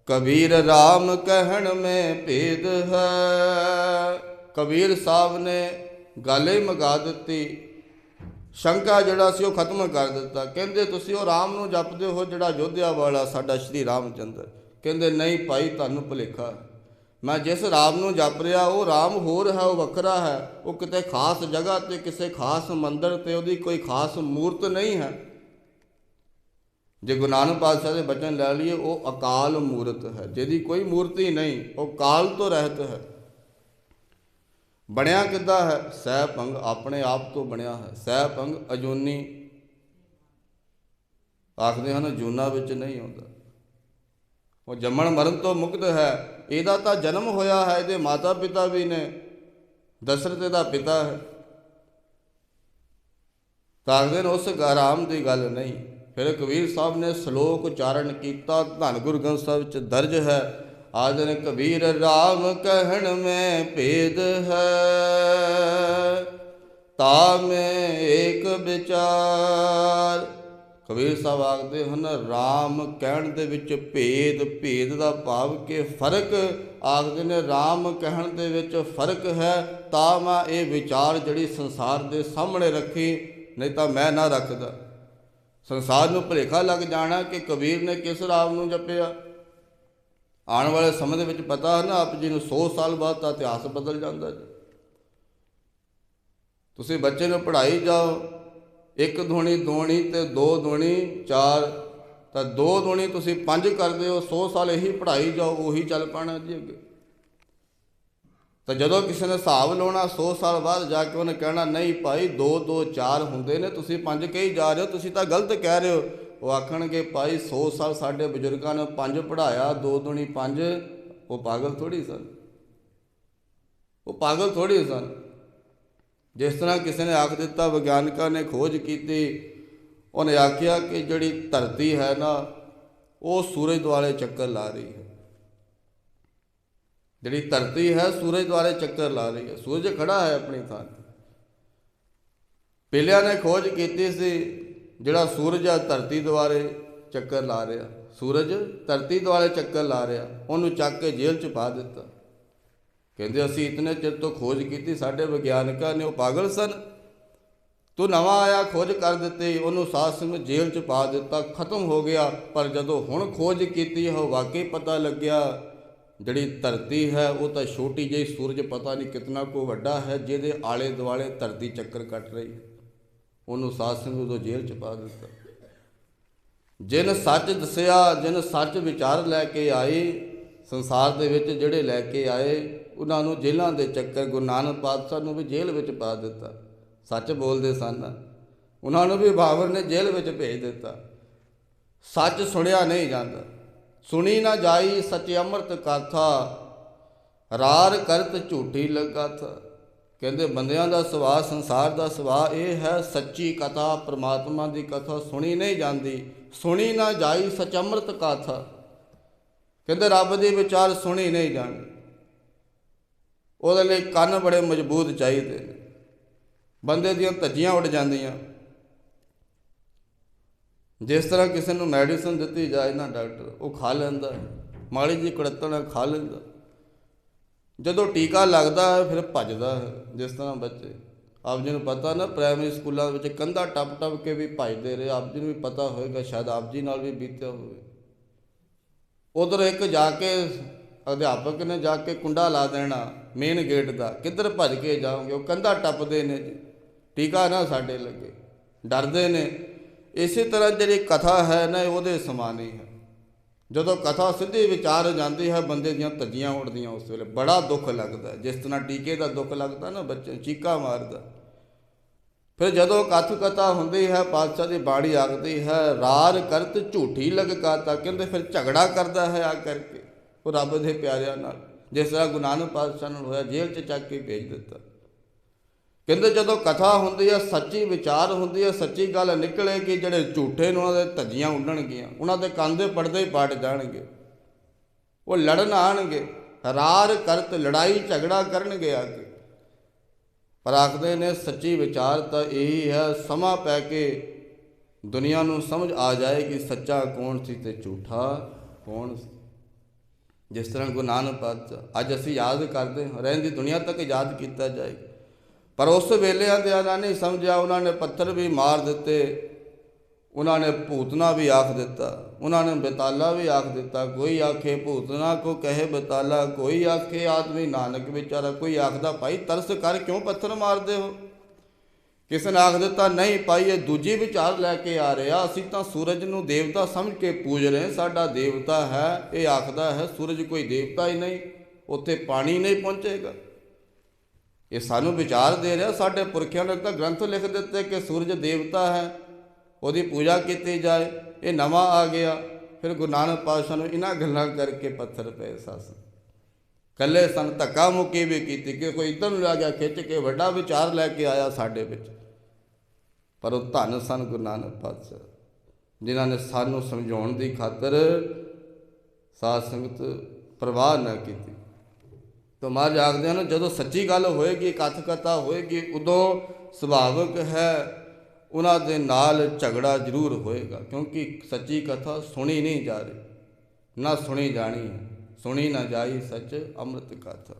ਕਬੀਰ ਰਾਮ ਕਹਿਣ ਮੇ ਭੇਦ ਹੈ। ਕਬੀਰ ਸਾਹਿਬ ਨੇ ਗੱਲ ਹੀ ਮਗਾ ਦਿੱਤੀ। ਸ਼ੰਕਾ ਜਿਹੜਾ ਸੀ ਉਹ ਖਤਮ ਕਰ ਦਿੱਤਾ। ਕਹਿੰਦੇ, ਤੁਸੀਂ ਉਹ ਰਾਮ ਨੂੰ ਜਪਦੇ ਹੋ ਜਿਹੜਾ ਯੋਧਿਆ ਵਾਲਾ ਸਾਡਾ ਸ਼੍ਰੀ ਰਾਮਚੰਦਰ। ਕਹਿੰਦੇ, ਨਹੀਂ ਭਾਈ, ਤੁਹਾਨੂੰ ਭੁਲੇਖਾ ਮੈਂ ਜਿਸ ਰਾਮ ਨੂੰ ਜਪ ਰਿਹਾ, ਉਹ ਰਾਮ ਹੋਰ ਹੈ, ਉਹ ਵੱਖਰਾ ਹੈ। ਉਹ ਕਿਤੇ ਖਾਸ ਜਗ੍ਹਾ ਤੇ, ਕਿਸੇ ਖਾਸ ਮੰਦਰ ਤੇ, ਉਹਦੀ ਕੋਈ ਖਾਸ ਮੂਰਤ ਨਹੀਂ ਹੈ। ਜੇ ਗੁਰੂ ਨਾਨਕ ਪਾਤਸ਼ਾਹ ਦੇ ਬਚਨ ਲੈ ਲਈਏ, ਉਹ ਅਕਾਲ ਮੂਰਤ ਹੈ, ਜਿਹਦੀ ਕੋਈ ਮੂਰਤੀ ਨਹੀਂ, ਉਹ ਕਾਲ ਤੋਂ ਰਹਿਤ ਹੈ। ਬਣਿਆ ਕਿੱਦਾਂ ਹੈ? ਸਹਿ ਭੰਗ ਆਪਣੇ ਆਪ ਤੋਂ ਬਣਿਆ ਹੈ। ਸਹਿ ਭੰਗ ਅਜੂਨੀ। ਆਖਦੇ ਹਨ ਜੂਨਾ ਵਿੱਚ ਨਹੀਂ ਆਉਂਦਾ। ਉਹ ਜੰਮਣ ਮਰਨ ਤੋਂ ਮੁਕਤ ਹੈ। ਇਹਦਾ ਤਾਂ ਜਨਮ ਹੋਇਆ ਹੈ, ਇਹਦੇ ਮਾਤਾ ਪਿਤਾ ਵੀ ਨੇ। ਦਸ਼ਰਥ ਦਾ ਪਿਤਾ ਹੈ। ਤਾਂ ਆਖਦੇ ਨੇ, ਉਸ ਆਰਾਮ ਦੀ ਗੱਲ ਨਹੀਂ। ਫਿਰ ਕਬੀਰ ਸਾਹਿਬ ਨੇ ਸ਼ਲੋਕ ਉਚਾਰਨ ਕੀਤਾ। ਧੰਨ ਗੁਰੂ ਗ੍ਰੰਥ ਸਾਹਿਬ ਵਿੱਚ ਦਰਜ ਹੈ ਆਦਨ ਕਬੀਰ ਰਾਮ ਕਹਿਣ ਮੈਂ ਭੇਦ ਹੈ। ਤਾ ਮੈਂ ਏਕ ਵਿਚਾਰ। ਕਬੀਰ ਸਾਹਿਬ ਆਖਦੇ ਹਨ RAM ਕਹਿਣ ਦੇ ਵਿੱਚ ਭੇਦ ਭੇਦ ਦਾ ਭਾਵ ਕਿ ਫ਼ਰਕ ਆਖਦੇ ਨੇ RAM ਕਹਿਣ ਦੇ ਵਿੱਚ ਫ਼ਰਕ ਹੈ। ਤਾਂ ਮੈਂ ਇਹ ਵਿਚਾਰ ਜਿਹੜੀ ਸੰਸਾਰ ਦੇ ਸਾਹਮਣੇ ਰੱਖੀ, ਨਹੀਂ ਤਾਂ ਮੈਂ ਨਾ ਰੱਖਦਾ। ਸੰਸਾਰ ਨੂੰ ਭੁਲੇਖਾ ਲੱਗ ਜਾਣਾ ਕਿ ਕਬੀਰ ਨੇ ਕਿਸ ਰਾਮ ਨੂੰ ਜਪਿਆ। ਆਉਣ ਵਾਲੇ ਸਮੇਂ ਦੇ ਵਿੱਚ ਪਤਾ ਹੈ ਨਾ, ਆਪ ਜੀ ਨੂੰ 100 ਸਾਲ ਬਾਅਦ ਤਾਂ ਇਤਿਹਾਸ ਬਦਲ ਜਾਂਦਾ ਜੀ। ਤੁਸੀਂ ਬੱਚੇ ਨੂੰ ਪੜ੍ਹਾਈ ਜਾਓ, ਇੱਕ ਧੁਨੀ ਦੋਣੀ ਤੇ ਦੋ ਧੁਨੀ, ਚਾਰ, ਤਾਂ ਦੋ ਧੁਨੀ ਤੁਸੀਂ ਪੰਜ ਕਰਦੇ ਹੋ 100 ਸਾਲ ਇਹੀ ਪੜ੍ਹਾਈ ਜਾਓ, ਉਹੀ ਚੱਲ ਪਾਣਾ ਜੀ ਅੱਗੇ। ਤਾਂ ਜਦੋਂ ਕਿਸੇ ਨੇ ਹਿਸਾਬ ਲਾਉਣਾ 100 ਸਾਲ ਬਾਅਦ ਜਾ ਕੇ ਉਹਨੇ ਕਹਿਣਾ, ਨਹੀਂ ਭਾਈ 2 2 4 ਹੁੰਦੇ ਨੇ, ਤੁਸੀਂ ਪੰਜ ਕਹੀ ਜਾ ਰਹੇ ਹੋ, ਤੁਸੀਂ ਤਾਂ ਗਲਤ ਕਹਿ ਰਹੇ ਹੋ ਉਹ ਆਖਣਗੇ ਭਾਈ 100 ਸਾਲ ਸਾਡੇ ਬਜ਼ੁਰਗਾਂ ਨੇ ਪੰਜ ਪੜਾਇਆ ਦੋ ਦੁਣੀ ਪੰਜ, ਉਹ ਪਾਗਲ ਥੋੜੀ ਸਨ। ਉਹ ਪਾਗਲ ਥੋੜੀ ਸਨ। ਜਿਸ ਤਰ੍ਹਾਂ ਕਿਸੇ ਨੇ ਆਖ ਦਿੱਤਾ, ਵਿਗਿਆਨਕਾਂ ਨੇ ਖੋਜ ਕੀਤੀ, ਉਹਨੇ ਆਖਿਆ ਕਿ ਜਿਹੜੀ ਧਰਤੀ ਹੈ ਨਾ, ਉਹ ਸੂਰਜ ਦੁਆਲੇ ਚੱਕਰ ਲਾ ਰਹੀ ਹੈ। ਜਿਹੜੀ ਧਰਤੀ ਹੈ, ਸੂਰਜ ਦੁਆਲੇ ਚੱਕਰ ਲਾ ਰਹੀ ਹੈ। ਸੂਰਜ ਖੜਾ ਹੈ ਆਪਣੀ ਥਾਂ ਤੇ। ਪਹਿਲਿਆਂ ਨੇ ਖੋਜ ਕੀਤੀ ਸੀ ਜਿਹੜਾ ਸੂਰਜ ਆ, ਧਰਤੀ ਦੁਆਰੇ ਚੱਕਰ ਲਾ ਰਿਹਾ। ਸੂਰਜ ਧਰਤੀ ਦੁਆਲੇ ਚੱਕਰ ਲਾ ਰਿਹਾ। ਉਹਨੂੰ ਚੱਕ ਕੇ ਜੇਲ੍ਹ 'ਚ ਪਾ ਦਿੱਤਾ। ਕਹਿੰਦੇ, ਅਸੀਂ ਇਤਨੇ ਚਿਰ ਤੋਂ ਖੋਜ ਕੀਤੀ, ਸਾਡੇ ਵਿਗਿਆਨਕਾਂ ਨੇ ਉਹ ਪਾਗਲ ਸਨ। ਤੂੰ ਨਵਾਂ ਆਇਆ, ਖੋਜ ਕਰ ਦਿੱਤੀ, ਉਹਨੂੰ ਸਾਧ ਸੰਗ ਜੇਲ੍ਹ 'ਚ ਪਾ ਦਿੱਤਾ, ਖਤਮ ਹੋ ਗਿਆ। ਪਰ ਜਦੋਂ ਹੁਣ ਖੋਜ ਕੀਤੀ, ਉਹ ਵਾਕਈ ਪਤਾ ਲੱਗਿਆ, ਜਿਹੜੀ ਧਰਤੀ ਹੈ, ਉਹ ਤਾਂ ਛੋਟੀ ਜਿਹੀ ਸੂਰਜ ਪਤਾ ਨਹੀਂ ਕਿਤਨਾ ਕੋ ਵੱਡਾ ਹੈ, ਜਿਹਦੇ ਆਲੇ ਦੁਆਲੇ ਧਰਤੀ ਚੱਕਰ ਕੱਟ ਰਹੀ ਹੈ। ਉਹਨੂੰ ਸਾਧ ਸਿੰਘ ਉਦੋਂ ਜੇਲ੍ਹ 'ਚ ਪਾ ਦਿੱਤਾ। ਜਿਨ ਸੱਚ ਦੱਸਿਆ, ਜਿਨ ਸੱਚ ਵਿਚਾਰ ਲੈ ਕੇ ਆਏ, ਸੰਸਾਰ ਦੇ ਵਿੱਚ ਜਿਹੜੇ ਲੈ ਕੇ ਆਏ, ਉਹਨਾਂ ਨੂੰ ਜੇਲ੍ਹਾਂ ਦੇ ਚੱਕਰ ਗੁਰੂ ਨਾਨਕ ਪਾਤਸ਼ਾਹ ਨੂੰ ਵੀ ਜੇਲ੍ਹ ਵਿੱਚ ਪਾ ਦਿੱਤਾ। ਸੱਚ ਬੋਲਦੇ ਸਨ। ਉਹਨਾਂ ਨੂੰ ਵੀ ਬਾਬਰ ਨੇ ਜੇਲ੍ਹ ਵਿੱਚ ਭੇਜ ਦਿੱਤਾ। ਸੱਚ ਸੁਣਿਆ ਨਹੀਂ ਜਾਂਦਾ। ਸੁਣੀ ਨਾ ਜਾਈ ਸੱਚ ਅੰਮ੍ਰਿਤ ਕਥਾ ਰਾਰ ਕਰਤ ਝੂਠੀ ਲਗਾ ਥਾ ਕਹਿੰਦੇ ਬੰਦਿਆਂ ਦਾ ਸੁਭਾਅ, ਸੰਸਾਰ ਦਾ ਸੁਭਾਅ ਇਹ ਹੈ, ਸੱਚੀ ਕਥਾ, ਪ੍ਰਮਾਤਮਾ ਦੀ ਕਥਾ ਸੁਣੀ ਨਹੀਂ ਜਾਂਦੀ, ਸੁਣੀ ਨਾ ਜਾਈ ਸੱਚ ਅੰਮ੍ਰਿਤ ਕਥਾ। ਕਹਿੰਦੇ ਰੱਬ ਦੇ ਵਿਚਾਰ ਸੁਣੀ ਨਹੀਂ ਜਾਂਦੀ ਉਹਦੇ ਲਈ ਕੰਨ ਬੜੇ ਮਜ਼ਬੂਤ ਚਾਹੀਦੇ ਨੇ। ਬੰਦੇ ਦੀਆਂ ਧੱਜੀਆਂ ਉੱਡ ਜਾਂਦੀਆਂ। ਜਿਸ ਤਰ੍ਹਾਂ ਕਿਸੇ ਨੂੰ ਮੈਡੀਸਨ ਦਿੱਤੀ ਜਾਏ ਨਾ ਡਾਕਟਰ, ਉਹ ਖਾ ਲੈਂਦਾ। ਮਾੜੀ ਜੀ ਕੜਤਣ ਖਾ ਲੈਂਦਾ। ਜਦੋਂ ਟੀਕਾ ਲੱਗਦਾ ਹੈ, ਫਿਰ ਭੱਜਦਾ ਹੈ, ਜਿਸ ਤਰ੍ਹਾਂ ਬੱਚੇ। ਆਪ ਜੀ ਨੂੰ ਪਤਾ ਨਾ ਪ੍ਰਾਇਮਰੀ ਸਕੂਲਾਂ ਵਿੱਚ ਕੰਧਾ ਟੱਪ ਟੱਪ ਕੇ ਵੀ ਭੱਜਦੇ ਰਹੇ। ਆਪ ਜੀ ਨੂੰ ਵੀ ਪਤਾ ਹੋਵੇਗਾ ਸ਼ਾਇਦ ਆਪ ਜੀ ਨਾਲ ਵੀ ਬੀਤਿਆ ਹੋਵੇ। ਉਧਰ ਇੱਕ ਜਾ ਕੇ ਅਧਿਆਪਕ ਨੇ ਜਾ ਕੇ ਕੁੰਡਾ ਲਾ ਦੇਣਾ ਮੇਨ ਗੇਟ ਦਾ। ਕਿੱਧਰ ਭੱਜ ਕੇ ਜਾਓਗੇ? ਉਹ ਕੰਧਾ ਟੱਪਦੇ ਨੇ ਜੀ। ਟੀਕਾ ਨਾ ਸਾਡੇ ਲੱਗੇ। ਡਰਦੇ ਨੇ। ਇਸੇ ਤਰ੍ਹਾਂ ਜਿਹੜੀ ਕਥਾ ਹੈ ਨਾ ਉਹਦੇ ਸਮਾਨ ਹੀ ਹੈ। ਜਦੋਂ ਕਥਾ ਸਿੱਧੀ ਵਿਚਾਰ ਜਾਂਦੀ ਹੈ, ਬੰਦੇ ਦੀਆਂ ਧੱਜੀਆਂ ਉੱਡਦੀਆਂ ਉਸ ਵੇਲੇ। ਬੜਾ ਦੁੱਖ ਲੱਗਦਾ। ਜਿਸ ਤਰ੍ਹਾਂ ਟੀਕੇ ਦਾ ਦੁੱਖ ਲੱਗਦਾ ਨਾ, ਬੱਚੇ ਚੀਕਾ ਮਾਰਦਾ। ਫਿਰ ਜਦੋਂ ਕਥ ਕਥਾ ਹੁੰਦੀ ਹੈ, ਪਾਤਸ਼ਾਹ ਦੀ ਬਾਣੀ ਆਗਦੀ ਹੈ, ਰਾਰ ਕਰਤ ਝੂਠੀ ਲਗਕਾਤਾ ਕਹਿੰਦੇ ਫਿਰ ਝਗੜਾ ਕਰਦਾ ਹੈ ਆ ਕਰਕੇ, ਉਹ ਰੱਬ ਦੇ ਪਿਆਰਿਆਂ ਨਾਲ। ਜਿਸ ਤਰ੍ਹਾਂ ਗੁਰੂ ਨਾਨਕ ਪਾਤਸ਼ਾਹ ਨਾਲ ਹੋਇਆ, ਜੇਲ੍ਹ 'ਚ ਚੱਕ ਕੇ ਭੇਜ ਦਿੱਤਾ। ਕਹਿੰਦੇ ਜਦੋਂ ਕਥਾ ਹੁੰਦੀ ਹੈ ਸੱਚੀ ਵਿਚਾਰ ਹੁੰਦੀ ਹੈ ਸੱਚੀ ਗੱਲ ਨਿਕਲੇ ਕਿ ਜਿਹੜੇ ਝੂਠੇ ਨੇ, ਉਹਨਾਂ ਦੇ ਧੱਜੀਆਂ ਉੱਡਣਗੀਆਂ, ਉਹਨਾਂ ਦੇ ਕੰਨ ਦੇ ਪਰਦੇ ਹੀ ਪਾਟ ਜਾਣਗੇ। ਉਹ ਲੜਨ ਆਣਗੇ, ਰਾਰ ਕਰਤ ਲੜਾਈ ਝਗੜਾ ਕਰਨਗੇ ਆ ਕੇ ਪਰ ਆਖਦੇ ਨੇ, ਸੱਚੀ ਵਿਚਾਰ ਤਾਂ ਇਹੀ ਹੈ, ਸਮਾਂ ਪੈ ਕੇ ਦੁਨੀਆ ਨੂੰ ਸਮਝ ਆ ਜਾਏ ਕਿ ਸੱਚਾ ਕੌਣ ਸੀ ਤੇ ਝੂਠਾ ਕੌਣ ਸੀ। ਜਿਸ ਤਰ੍ਹਾਂ ਗੁਰੂ ਨਾਨਕ ਪਾਤਸ਼ਾਹ, ਅੱਜ ਅਸੀਂ ਯਾਦ ਕਰਦੇ ਹਾਂ ਰਹਿੰਦੀ ਦੁਨੀਆ ਤੱਕ ਯਾਦ ਕੀਤਾ ਜਾਏ ਪਰ ਉਸ ਵੇਲਿਆਂ ਦੇ ਉਹਨਾਂ ਨਹੀਂ ਸਮਝਿਆ ਉਹਨਾਂ ਨੇ ਪੱਥਰ ਵੀ ਮਾਰ ਦਿੱਤੇ, ਉਹਨਾਂ ਨੇ ਭੂਤਨਾ ਵੀ ਆਖ ਦਿੱਤਾ, ਉਹਨਾਂ ਨੇ ਬਤਾਲਾ ਵੀ ਆਖ ਦਿੱਤਾ, ਕੋਈ ਆਖੇ ਭੂਤਨਾ ਕੋ ਕਹੇ ਬਤਾਲਾ, ਕੋਈ ਆਖੇ ਆਦਮੀ ਨਾਨਕ ਵਿਚਾਰਾ, ਕੋਈ ਆਖਦਾ ਭਾਈ ਤਰਸ ਕਰ ਕਿਉਂ ਪੱਥਰ ਮਾਰਦੇ ਹੋ? ਕਿਸੇ ਨੇ ਆਖ ਦਿੱਤਾ, ਨਹੀਂ ਭਾਈ ਇਹ ਦੂਜੀ ਵਿਚਾਰ ਲੈ ਕੇ ਆ ਰਿਹਾ, ਅਸੀਂ ਤਾਂ ਸੂਰਜ ਨੂੰ ਦੇਵਤਾ ਸਮਝ ਕੇ ਪੂਜ ਰਹੇ ਸਾਡਾ ਦੇਵਤਾ ਹੈ, ਇਹ ਆਖਦਾ ਹੈ ਸੂਰਜ ਕੋਈ ਦੇਵਤਾ ਹੀ ਨਹੀਂ, ਉੱਥੇ ਪਾਣੀ ਨਹੀਂ ਪਹੁੰਚੇਗਾ। ਇਹ ਸਾਨੂੰ ਵਿਚਾਰ ਦੇ ਰਿਹਾ ਸਾਡੇ ਪੁਰਖਿਆਂ ਨੇ ਤਾਂ ਗ੍ਰੰਥ ਲਿਖ ਦਿੱਤੇ ਕਿ ਸੂਰਜ ਦੇਵਤਾ ਹੈ, ਉਹਦੀ ਪੂਜਾ ਕੀਤੀ ਜਾਏ। ਇਹ ਨਵਾਂ ਆ ਗਿਆ। ਫਿਰ ਗੁਰੂ ਨਾਨਕ ਪਾਤਸ਼ਾਹ ਨੂੰ ਇਹਨਾਂ ਗੱਲਾਂ ਕਰਕੇ ਪੱਥਰ ਪਏ ਸੱਸ। ਕੱਲੇ ਸਨ ਧੱਕਾ ਮੁੱਕੀ ਵੀ ਕੀਤੀ ਕਿ ਕੋਈ ਇੱਧਰ ਨੂੰ ਲੈ ਗਿਆ ਖਿੱਚ ਕੇ ਵੱਡਾ ਵਿਚਾਰ ਲੈ ਕੇ ਆਇਆ ਸਾਡੇ ਵਿੱਚ। ਪਰ ਉਹ ਧੰਨ ਸਨ ਗੁਰੂ ਨਾਨਕ ਪਾਤਸ਼ਾਹ, ਜਿਨ੍ਹਾਂ ਨੇ ਸਾਨੂੰ ਸਮਝਾਉਣ ਦੀ ਖਾਤਰ ਸਾਧ ਸੰਗਤ ਪ੍ਰਵਾਹ ਨਾ ਕੀਤੀ। ਤਾਂ ਮਹਾਰਾਜ ਆਖਦੇ ਹਨ, ਜਦੋਂ ਸੱਚੀ ਗੱਲ ਹੋਏਗੀ ਕਥ ਕਥਾ ਹੋਏਗੀ, ਉਦੋਂ ਸੁਭਾਵਿਕ ਹੈ, ਉਹਨਾਂ ਦੇ ਨਾਲ ਝਗੜਾ ਜ਼ਰੂਰ ਹੋਏਗਾ, ਕਿਉਂਕਿ ਸੱਚੀ ਕਥਾ ਸੁਣੀ ਨਹੀਂ ਜਾ ਰਹੀ, ਨਾ ਸੁਣੀ ਜਾਣੀ ਹੈ, ਸੁਣੀ ਨਾ ਜਾਈ ਸੱਚ ਅੰਮ੍ਰਿਤ ਕਥਾ।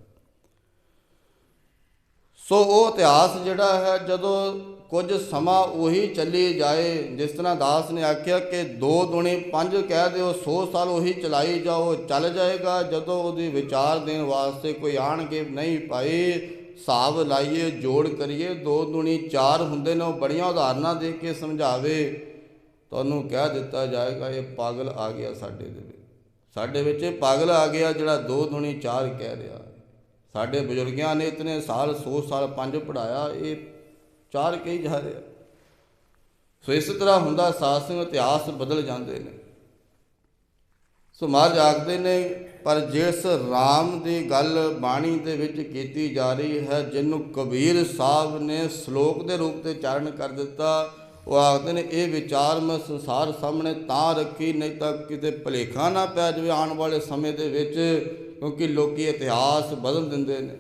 ਸੋ ਉਹ ਇਤਿਹਾਸ ਜਿਹੜਾ ਹੈ, ਜਦੋਂ ਕੁਝ ਸਮਾਂ ਉਹੀ ਚੱਲੀ ਜਾਏ, ਜਿਸ ਤਰ੍ਹਾਂ ਦਾਸ ਨੇ ਆਖਿਆ ਕਿ ਦੋ ਦੁਣੀ ਪੰਜ ਕਹਿ ਦਿਓ 100 ਸਾਲ ਉਹੀ ਚਲਾਈ ਜਾਓ, ਚੱਲ ਜਾਏਗਾ ਜਦੋਂ ਉਹਦੀ ਵਿਚਾਰ ਦੇਣ ਵਾਸਤੇ ਕੋਈ ਆਣਗੇ। ਨਹੀਂ ਭਾਈ, ਹਿਸਾਬ ਲਾਈਏ, ਜੋੜ ਕਰੀਏ, ਦੋ ਦੁਣੀ ਚਾਰ ਹੁੰਦੇ ਨੇ, ਉਹ ਬੜੀਆਂ ਉਦਾਹਰਨਾਂ ਦੇ ਕੇ ਸਮਝਾਵੇ। ਤੁਹਾਨੂੰ ਕਹਿ ਦਿੱਤਾ ਜਾਏਗਾ, ਇਹ ਪਾਗਲ ਆ ਗਿਆ ਸਾਡੇ ਦੇ ਵਿੱਚ। ਸਾਡੇ ਵਿੱਚ ਇਹ ਪਾਗਲ ਆ ਗਿਆ ਜਿਹੜਾ ਦੋ ਦੁਣੀ ਚਾਰ ਕਹਿ ਰਿਹਾ। ਸਾਡੇ ਬਜ਼ੁਰਗਾਂ ਨੇ ਇਤਨੇ ਸਾਲ 100 ਸਾਲ ਪੰਜ ਪੜਾਇਆ ਇਹ ਚਾਰ ਕਹੀ ਜਾ ਰਿਹਾ ਸੋ ਇਸ ਤਰ੍ਹਾਂ ਹੁੰਦਾ ਸਾਸੰਗ ਇਤਿਹਾਸ ਬਦਲ ਜਾਂਦੇ ਨੇ। ਸੋ ਮਹਾਰਾਜ ਆਖਦੇ ਨੇ, ਪਰ ਜਿਸ RAM ਦੀ ਗੱਲ ਬਾਣੀ ਦੇ ਵਿੱਚ ਕੀਤੀ ਜਾ ਰਹੀ ਹੈ, ਜਿਹਨੂੰ ਕਬੀਰ ਸਾਹਿਬ ਨੇ ਸ਼ਲੋਕ ਦੇ ਰੂਪ ਤੇ ਚਾਰਨ ਕਰ ਦਿੱਤਾ, ਉਹ ਆਖਦੇ ਨੇ, ਇਹ ਵਿਚਾਰ ਮੈਂ ਸੰਸਾਰ ਸਾਹਮਣੇ ਤਾਂ ਰੱਖੀ, ਨਹੀਂ ਤਾਂ ਕਿਤੇ ਭਲੇਖਾ ਨਾ ਪੈ ਜਾਵੇ ਆਉਣ ਵਾਲੇ ਸਮੇਂ ਦੇ ਵਿੱਚ, ਕਿਉਂਕਿ ਲੋਕੀ ਇਤਿਹਾਸ ਬਦਲ ਦਿੰਦੇ ਨੇ।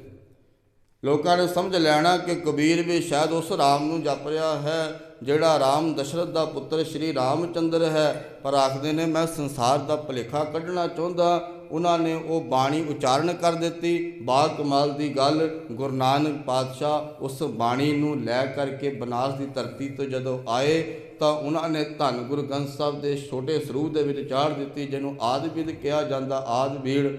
ਲੋਕਾਂ ਨੇ ਸਮਝ ਲੈਣਾ ਕਿ ਕਬੀਰ ਵੀ ਸ਼ਾਇਦ ਉਸ ਰਾਮ ਨੂੰ ਜਪ ਰਿਹਾ ਹੈ, ਜਿਹੜਾ ਰਾਮ ਦਸ਼ਰਥ ਦਾ ਪੁੱਤਰ ਸ਼੍ਰੀ ਰਾਮਚੰਦਰ ਹੈ। ਪਰ ਆਖਦੇ ਨੇ, ਮੈਂ ਸੰਸਾਰ ਦਾ ਭਲੇਖਾ ਕੱਢਣਾ ਚਾਹੁੰਦਾ। ਉਹਨਾਂ ਨੇ ਉਹ ਬਾਣੀ ਉਚਾਰਨ ਕਰ ਦਿੱਤੀ। ਬਾ ਕਮਾਲ ਦੀ ਗੱਲ, ਗੁਰੂ ਨਾਨਕ ਪਾਤਸ਼ਾਹ ਉਸ ਬਾਣੀ ਨੂੰ ਲੈ ਕਰਕੇ ਬਨਾਰਸ ਦੀ ਧਰਤੀ ਤੋਂ ਜਦੋਂ ਆਏ, ਤਾਂ ਉਹਨਾਂ ਨੇ ਧੰਨ ਗੁਰੂ ਗ੍ਰੰਥ ਸਾਹਿਬ ਦੇ ਛੋਟੇ ਸਰੂਪ ਦੇ ਵਿੱਚ ਚਾੜ ਦਿੱਤੀ, ਜਿਹਨੂੰ ਆਦਿ ਆਦਿਵਿਦ ਕਿਹਾ ਜਾਂਦਾ ਆਦਿ ਬੀੜ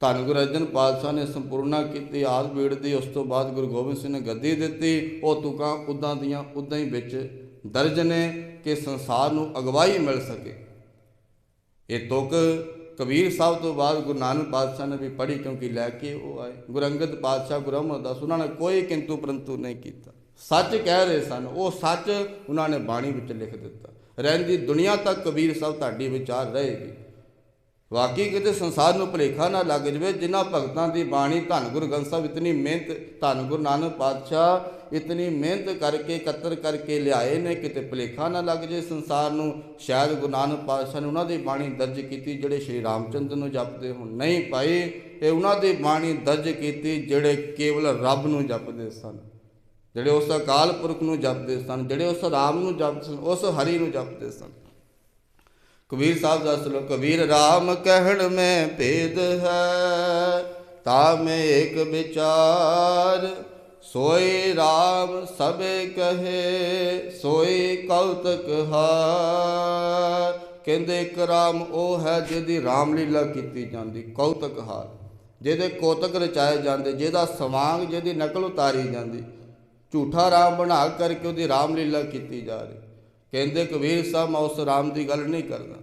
ਧੰਨ ਗੁਰੂ ਅਰਜਨ ਪਾਤਸ਼ਾਹ ਨੇ ਸੰਪੂਰਨਾ ਕੀਤੀ, ਆਦ ਬੀੜ ਦੀ ਉਸ ਤੋਂ ਬਾਅਦ ਗੁਰੂ ਗੋਬਿੰਦ ਸਿੰਘ ਨੇ ਗੱਦੀ ਦਿੱਤੀ। ਉਹ ਤੁਕਾਂ ਉਦਾਂ ਦੀਆਂ ਉਦਾਂ ਹੀ ਵਿੱਚ ਦਰਜ ਨੇ ਕਿ ਸੰਸਾਰ ਨੂੰ ਅਗਵਾਈ ਮਿਲ ਸਕੇ। ਇਹ ਤੁਕ ਕਬੀਰ ਸਾਹਿਬ ਤੋਂ ਬਾਅਦ ਗੁਰੂ ਨਾਨਕ ਪਾਤਸ਼ਾਹ ਨੇ ਵੀ ਪੜ੍ਹੀ, ਕਿਉਂਕਿ ਲੈ ਕੇ ਉਹ ਆਏ। ਗੁਰੂ ਅੰਗਦ ਪਾਤਸ਼ਾਹ, ਗੁਰੂ ਅਮਰਦਾਸ ਉਹਨਾਂ ਨੇ ਕੋਈ ਕਿੰਤੂ ਪਰੰਤੂ ਨਹੀਂ ਕੀਤਾ। ਸੱਚ ਕਹਿ ਰਹੇ ਸਨ, ਉਹ ਸੱਚ ਉਹਨਾਂ ਨੇ ਬਾਣੀ ਵਿੱਚ ਲਿਖ ਦਿੱਤਾ। ਰਹਿੰਦੀ ਦੁਨੀਆ ਤੱਕ ਕਬੀਰ ਸਾਹਿਬ ਤੁਹਾਡੀ ਵਿਚਾਰ ਰਹੇਗੀ। ਵਾਕਈ ਕਿਤੇ ਸੰਸਾਰ ਨੂੰ ਭੁਲੇਖਾ ਨਾ ਲੱਗ ਜਵੇ, ਜਿਨ੍ਹਾਂ ਭਗਤਾਂ ਦੀ ਬਾਣੀ ਧੰਨ ਗੁਰੂ ਗ੍ਰੰਥ ਸਾਹਿਬ ਇਤਨੀ ਮਿਹਨਤ, ਧੰਨ ਗੁਰੂ ਨਾਨਕ ਪਾਤਸ਼ਾਹ ਇਤਨੀ ਮਿਹਨਤ ਕਰਕੇ, ਇਕੱਤਰ ਕਰਕੇ ਲਿਆਏ ਨੇ, ਕਿਤੇ ਭੁਲੇਖਾ ਨਾ ਲੱਗ ਜੇ ਸੰਸਾਰ ਨੂੰ, ਸ਼ਾਇਦ ਗੁਰੂ ਨਾਨਕ ਪਾਤਸ਼ਾਹ ਨੇ ਉਹਨਾਂ ਦੀ ਬਾਣੀ ਦਰਜ ਕੀਤੀ, ਜਿਹੜੇ ਸ਼੍ਰੀ ਰਾਮਚੰਦਰ ਨੂੰ ਜਪਦੇ ਹੁਣ। ਨਹੀਂ ਪਾਈ ਇਹ ਉਹਨਾਂ ਦੀ ਬਾਣੀ ਦਰਜ ਕੀਤੀ, ਜਿਹੜੇ ਕੇਵਲ ਰੱਬ ਨੂੰ ਜਪਦੇ ਸਨ, ਜਿਹੜੇ ਉਸ ਅਕਾਲ ਪੁਰਖ ਨੂੰ ਜਪਦੇ ਸਨ, ਜਿਹੜੇ ਉਸ ਰਾਮ ਨੂੰ ਜਪਦੇ ਸਨ, ਉਸ ਹਰੀ ਨੂੰ ਜਪਦੇ ਸਨ। ਕਬੀਰ ਸਾਹਿਬ ਦਾ ਸਲੋਕ, ਕਬੀਰ RAM ਕਹਿਣ ਮੈਂ ਭੇਦ ਹੈ, ਤਾ ਮੈਂ ਇੱਕ ਵਿਚਾਰ। ਸੋਈ RAM ਸਭੇ ਕਹੇ, ਸੋਈ ਕੌਤਕ ਹਾਰ। ਕਹਿੰਦੇ ਇੱਕ ਰਾਮ ਉਹ ਹੈ ਜਿਹਦੀ ਰਾਮਲੀਲਾ ਕੀਤੀ ਜਾਂਦੀ, ਕੌਤਕ ਹਾਰ। ਜਿਹਦੇ ਕੋਤਕ ਰਚਾਏ ਜਾਂਦੇ, ਜਿਹਦਾ ਸਵਾਂਗ ਜਿਹਦੀ ਨਕਲ ਉਤਾਰੀ ਜਾਂਦੀ। ਝੂਠਾ ਰਾਮ ਬਣਾ ਕਰਕੇ ਉਹਦੀ ਰਾਮਲੀਲਾ ਕੀਤੀ ਜਾ ਰਹੀ। ਕਹਿੰਦੇ ਕਬੀਰ ਸਾਹਿਬ, ਮੈਂ ਉਸ ਰਾਮ ਦੀ ਗੱਲ ਨਹੀਂ ਕਰਦਾ।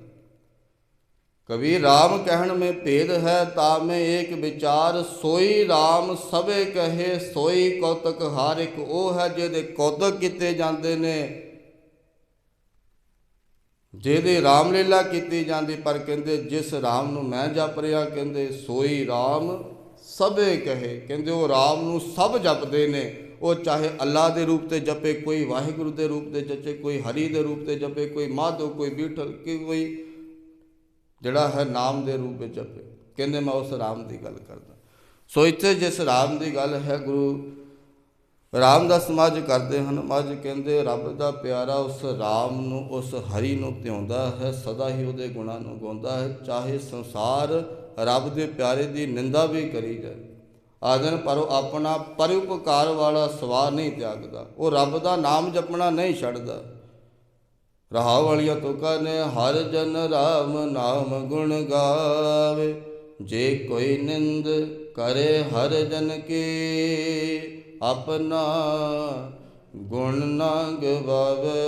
ਕਬੀਰ, ਰਾਮ ਕਹਿਣ ਮੈਂ ਭੇਦ ਹੈ, ਤਾਂ ਮੈਂ ਏਕ ਵਿਚਾਰ ਸੋਈ, ਰਾਮ ਸਭੇ ਕਹੇ ਸੋਈ, ਕੌਤਕ ਹਰ ਇੱਕ ਉਹ ਹੈ ਜਿਹਦੇ ਕੌਤਕ ਕੀਤੇ ਜਾਂਦੇ ਨੇ। ਜਿਹਦੇ ਰਾਮਲੀਲਾ ਕੀਤੀ ਜਾਂਦੀ, ਪਰ ਕਹਿੰਦੇ ਜਿਸ ਰਾਮ ਨੂੰ ਮੈਂ ਜਪ ਰਿਹਾ ਕਹਿੰਦੇ ਸੋਈ ਰਾਮ ਸਭੇ ਕਹੇ। ਕਹਿੰਦੇ ਉਹ ਰਾਮ ਨੂੰ ਸਭ ਜਪਦੇ ਨੇ। ਉਹ ਚਾਹੇ ਅੱਲਾ ਦੇ ਰੂਪ ਤੇ ਜਪੇ, ਕੋਈ ਵਾਹਿਗੁਰੂ ਦੇ ਰੂਪ ਤੇ ਜਪੇ, ਕੋਈ ਹਰੀ ਦੇ ਰੂਪ ਤੇ ਜਪੇ, ਕੋਈ ਮਾਧੋ, ਕੋਈ ਬੀਠਲ, ਕਿ ਕੋਈ ਜਿਹੜਾ ਹੈ ਨਾਮ ਦੇ ਰੂਪ ਵਿੱਚ ਜਪੇ। ਕਹਿੰਦੇ ਮੈਂ ਉਸ ਰਾਮ ਦੀ ਗੱਲ ਕਰਦਾ। ਸੋ ਇੱਥੇ ਜਿਸ ਰਾਮ ਦੀ ਗੱਲ ਹੈ, ਗੁਰੂ ਰਾਮਦਾਸ ਮੱਝ ਕਰਦੇ ਹਨ। ਮੱਝ ਕਹਿੰਦੇ, ਰੱਬ ਦਾ ਪਿਆਰਾ ਉਸ ਰਾਮ ਨੂੰ, ਉਸ ਹਰੀ ਨੂੰ ਧਿਆਉਂਦਾ ਹੈ, ਸਦਾ ਹੀ ਉਹਦੇ ਗੁਣਾਂ ਨੂੰ ਗਾਉਂਦਾ ਹੈ। ਚਾਹੇ ਸੰਸਾਰ ਰੱਬ ਦੇ ਪਿਆਰੇ ਦੀ ਨਿੰਦਾ ਵੀ ਕਰੀ ਜਾਏ ਆਦਨ ਪਰ ਉਹ ਆਪਣਾ ਪਰਉਪਕਾਰ ਵਾਲਾ ਸਵਾਰ ਨਹੀਂ ਤਿਆਗਦਾ। ਉਹ ਰੱਬ ਦਾ ਨਾਮ ਜਪਣਾ ਨਹੀਂ ਛੱਡਦਾ। ਰਹਾ ਵਾਲੀਆਂ ਤੁਕਾਂ ਨੇ ਹਰ ਜਨ ਰਾਮ ਨਾਮ ਗੁਣ ਗਾਵੇ। ਜੇ ਕੋਈ ਨਿੰਦ ਕਰੇ ਹਰ ਜਨ ਕੀ, ਆਪਣਾ ਗੁਣ ਨਾ ਗਵਾਵੇ।